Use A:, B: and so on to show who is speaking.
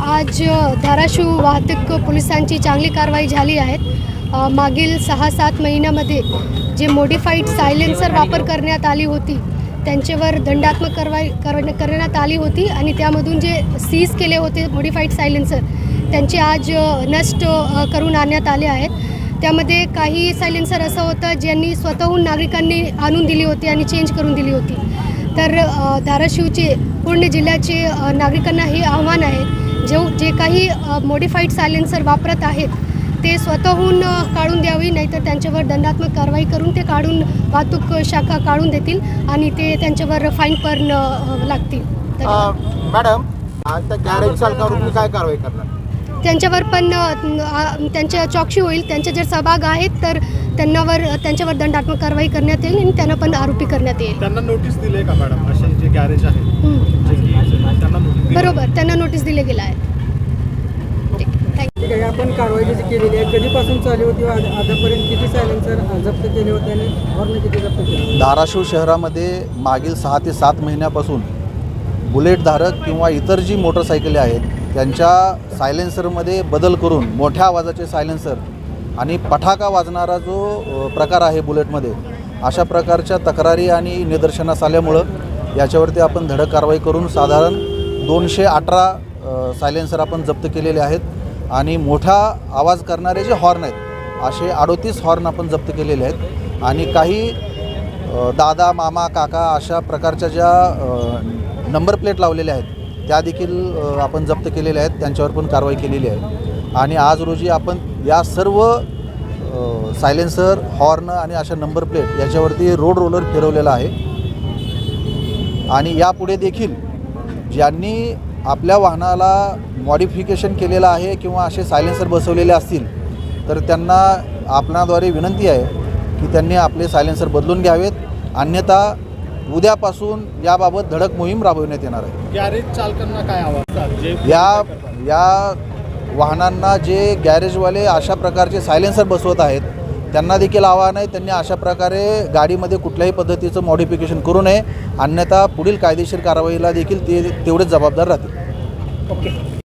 A: आज धाराशिव वाहतूक पोलिसांची चांगली कारवाई झाली आहे. मागील सहा सात महिन्यामध्ये जे मोडिफाईड सायलेन्सर वापर करण्यात आली होती त्यांच्यावर दंडात्मक कारवाई करण्या- करण्यात आली होती आणि त्यामधून जे सीज केले होते मॉडिफाईड सायलेन्सर त्यांचे आज नष्ट करून आणण्यात आले आहेत त्यामध्ये काही सायलेन्सर असं होतं ज्यांनी स्वतःहून नागरिकांनी आणून दिली होती आणि चेंज करून दिली होती. तर धाराशिवचे पूर्ण जिल्ह्याचे नागरिकांना हे आव्हान आहे जे जे काही मोडिफाईड सायलेन्सर वापरत आहेत ते स्वतःहून काढून द्यावी नाहीतर त्यांच्यावर दंडात्मक कारवाई करून ते काढून वाहतूक शाखा काढून देतील आणि ते त्यांच्यावर फाईन पण लागतील.
B: मॅडम आता गॅरेज चालकावर तुम्ही काय कारवाई करणार?
A: त्यांच्यावर पण त्यांच्या चौकशी होईल. त्यांचे जर सहभाग आहेत तर त्यांनावर त्यांच्यावर दंडात्मक कारवाई करण्यात येईल आणि त्यांना पण आरोपी करण्यात येईल.
C: त्यांना नोटीस दिले का मॅडम असे जे गॅरेज आहे?
A: बरोबर त्यांना नोटीस दिले गेलं आहे. ठीक थँक्यू
D: ठीक आहे आपण कारवाई जी केलेली आहे कधीपासून चालू होती आतापर्यंत किती सायलेन्सर जप्त केले होते आणि हॉर्न किती जप्त केले
E: धाराशिव शहरामध्ये मागील सहा ते सात महिन्यापासून बुलेटधारक किंवा इतर जी मोटरसायकली आहेत त्यांच्या सायलेन्सरमध्ये बदल करून मोठ्या आवाजाचे सायलेन्सर आणि पटाका वाजणारा जो प्रकार आहे बुलेटमध्ये अशा प्रकारच्या तक्रारी आणि निदर्शनास आल्यामुळं याच्यावरती आपण धडक कारवाई करून साधारण दोनशे अठरा सायलेन्सर आपण जप्त केलेले आहेत आणि मोठा आवाज करणारे जे हॉर्न आहेत असे अडोतीस हॉर्न आपण जप्त केलेले आहेत. आणि काही दादा मामा काका अशा प्रकारच्या ज्या नंबर प्लेट लावलेल्या आहेत त्या देखील आपण जप्त केलेल्या आहेत त्यांच्यावर पण कारवाई केलेली आहे. आणि आज रोजी आपण या सर्व सायलेन्सर हॉर्न आणि अशा नंबर प्लेट याच्यावरती रोड रोलर फिरवलेला आहे. आणि यापुढे देखील ज्यांनी आपल्या वाहनाला मॉडिफिकेशन केलेलं आहे किंवा असे सायलेन्सर बसवलेले असतील तर त्यांना आपणाद्वारे विनंती आहे की त्यांनी आपले सायलेन्सर बदलून घ्यावेत. अन्यथा उद्यापासून याबाबत धडक मोहीम राबविण्यात येणार आहे.
C: गॅरेज चालकांना काय आवाज?
E: या या वाहनांना जे गॅरेजवाले अशा प्रकारचे सायलेन्सर बसवत आहेत त्यांना देखील आव्हान आहे. त्यांनी अशा प्रकारे गाडीमध्ये कुठल्याही पद्धतीचं मॉडिफिकेशन करू नये. अन्यथा पुढील कायदेशीर कारवाईला देखील ते तेवढेच जबाबदार राहतील.
D: ओके.